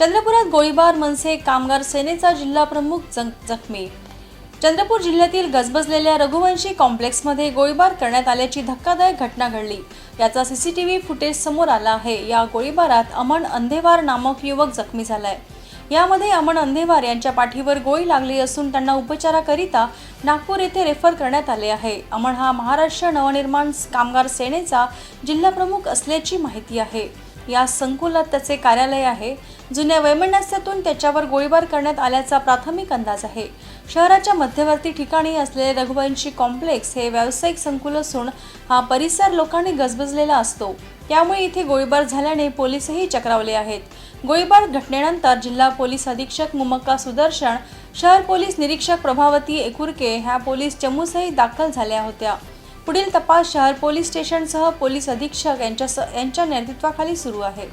चंद्रपुरात गोळीबार मनसे कामगार सेनेचा जिल्हा प्रमुख जख- जखमी. चंद्रपूर जिल्ह्यातील गजबजलेल्या रघुवंशी कॉम्प्लेक्समध्ये गोळीबार करण्यात आल्याची धक्कादायक घटना घडली. याचा सीसीटीव्ही फुटेज समोर आला आहे. या गोळीबारात अमन अंधेवार नामक युवक जखमी झालाय. यामध्ये अमन अंधेवार यांच्या पाठीवर गोळी लागली असून त्यांना उपचाराकरिता नागपूर येथे रेफर करण्यात आले आहे. अमन हा महाराष्ट्र नवनिर्माण कामगार सेनेचा जिल्हाप्रमुख असल्याची माहिती आहे. या संकुलात त्याचे कार्यालय आहे जुन्या वैमनस्यातून त्याच्यावर गोळीबार करण्यात आल्याचा प्राथमिक अंदाज आहे. शहराच्या मध्यवर्ती ठिकाणी असलेले रघुवंशी कॉम्प्लेक्स हे व्यावसायिक संकुल असून हा परिसर लोकांनी गजबजलेला असतो. त्यामुळे इथे गोळीबार झाल्याने पोलीसही चक्रावले आहेत. गोळीबार घटनेनंतर जिल्हा पोलीस अधीक्षक मुमक्का सुदर्शन शहर पोलीस निरीक्षक प्रभावती एकुरके ह्या पोलीस चमूसही दाखल झाल्या होत्या. पुढील तपास शहर पोलीस स्टेशनसह पोलीस अधीक्षक यांच्या यांच्या नेतृत्वाखाली सुरू आहे.